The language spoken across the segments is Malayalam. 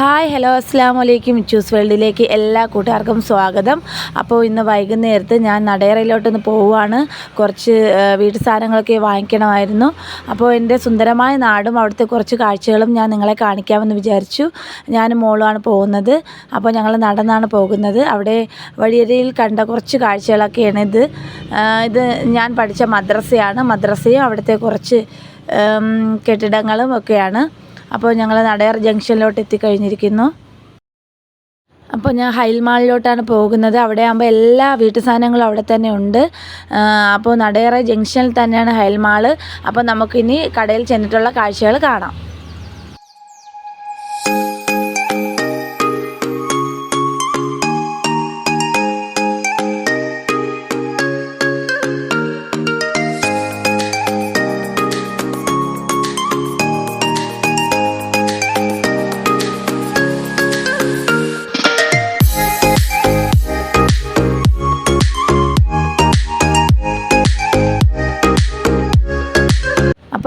ഹായ് ഹലോ അസ്സാം വലൈക്കും ചൂസ് വേൾഡിലേക്ക് എല്ലാ കൂട്ടുകാർക്കും സ്വാഗതം. അപ്പോൾ ഇന്ന് വൈകുന്നേരത്ത് ഞാൻ നടയറയിലോട്ടൊന്ന് പോവുകയാണ്. കുറച്ച് വീട്ടു സാധനങ്ങളൊക്കെ വാങ്ങിക്കണമായിരുന്നു. അപ്പോൾ എന്റെ സുന്ദരമായ നാടും അവിടുത്തെ കുറച്ച് കാഴ്ചകളും ഞാൻ നിങ്ങളെ കാണിക്കാമെന്ന് വിചാരിച്ചു. ഞാൻ മോളുമാണ് പോകുന്നത്. അപ്പോൾ ഞങ്ങൾ നടന്നാണ് പോകുന്നത്. അവിടെ വഴിയരിയിൽ കണ്ട കുറച്ച് കാഴ്ചകളൊക്കെയാണ് ഇത്. ഇത് ഞാൻ പഠിച്ച മദ്രസയാണ്. മദ്രസയും അവിടുത്തെ കുറച്ച് കെട്ടിടങ്ങളും ഒക്കെയാണ്. അപ്പോൾ ഞങ്ങൾ നടയാർ ജംഗ്ഷനിലോട്ട് എത്തിക്കഴിഞ്ഞിരിക്കുന്നു അപ്പോൾ ഞാൻ ഹൈൽമാളിലോട്ടാണ് പോകുന്നത്. അവിടെ ആകുമ്പോൾ എല്ലാ വീട്ടു സാധനങ്ങളും അവിടെ തന്നെ ഉണ്ട്. അപ്പോൾ നടയറ ജംഗ്ഷനിൽ തന്നെയാണ് ഹൈൽമാൾ അപ്പോൾ നമുക്കിനി കടയിൽ ചെന്നിട്ടുള്ള കാഴ്ചകൾ കാണാം.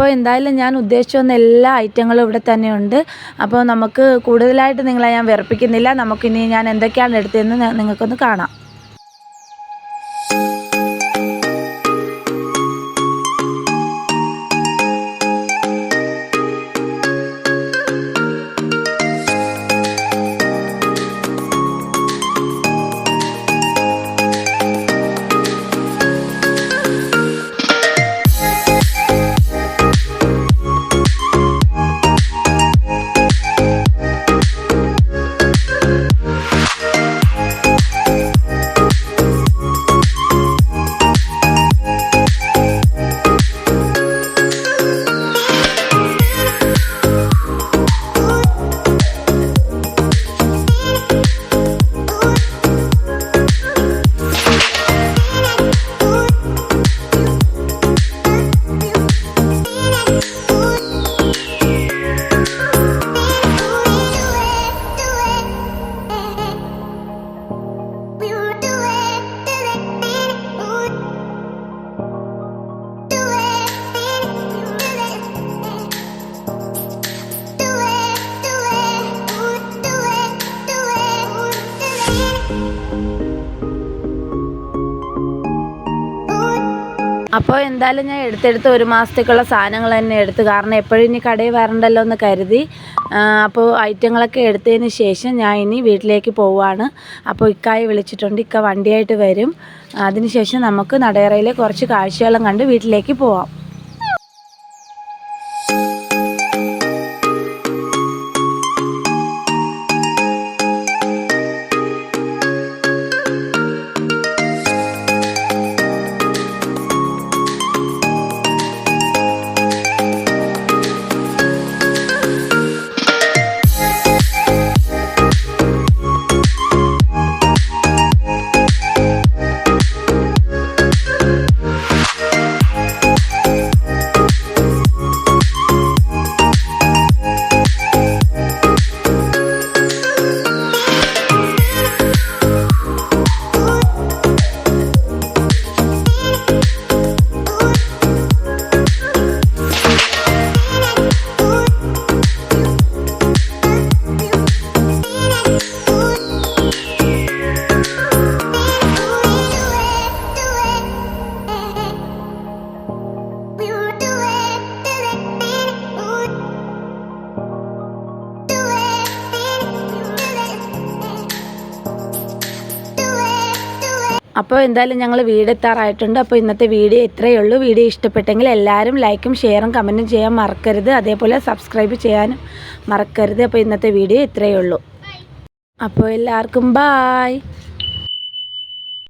അപ്പോൾ എന്തായാലും ഞാൻ ഉദ്ദേശിച്ചു വന്ന എല്ലാ ഐറ്റങ്ങളും ഇവിടെ തന്നെയുണ്ട്. അപ്പോൾ നമുക്ക് കൂടുതലായിട്ട് നിങ്ങളെ ഞാൻ വിറപ്പിക്കുന്നില്ല. നമുക്കിനി ഞാൻ എന്തൊക്കെയാണ് എടുത്തതെന്ന് നിങ്ങൾക്കൊന്ന് കാണാം. അപ്പോൾ എന്തായാലും ഞാൻ എടുത്തെടുത്ത് ഒരു മാസത്തേക്കുള്ള സാധനങ്ങൾ തന്നെ എടുത്ത്. കാരണം എപ്പോഴും ഇനി കടയിൽ വരണ്ടല്ലോ എന്ന് കരുതി. അപ്പോൾ ഐറ്റങ്ങളൊക്കെ എടുത്തതിന് ശേഷം ഞാൻ ഇനി വീട്ടിലേക്ക് പോവുകയാണ് അപ്പോൾ ഇക്കായി വിളിച്ചിട്ടുണ്ട്. ഇക്ക വണ്ടിയായിട്ട് വരും. അതിനുശേഷം നമുക്ക് നടയറയിലെ കുറച്ച് കാഴ്ചകളും കണ്ട് വീട്ടിലേക്ക് പോവാം. അപ്പോൾ എന്തായാലും ഞങ്ങൾ വീടെത്താറായിട്ടുണ്ട് അപ്പോൾ ഇന്നത്തെ വീഡിയോ ഇത്രയേ ഉള്ളൂ. വീഡിയോ ഇഷ്ടപ്പെട്ടെങ്കിൽ എല്ലാവരും ലൈക്കും ഷെയറും കമന്റും ചെയ്യാൻ മറക്കരുത്. അതേപോലെ സബ്സ്ക്രൈബ് ചെയ്യാനും മറക്കരുത്. അപ്പോൾ ഇന്നത്തെ വീഡിയോ ഇത്രയേ ഉള്ളൂ. അപ്പോൾ എല്ലാവർക്കും ബായ്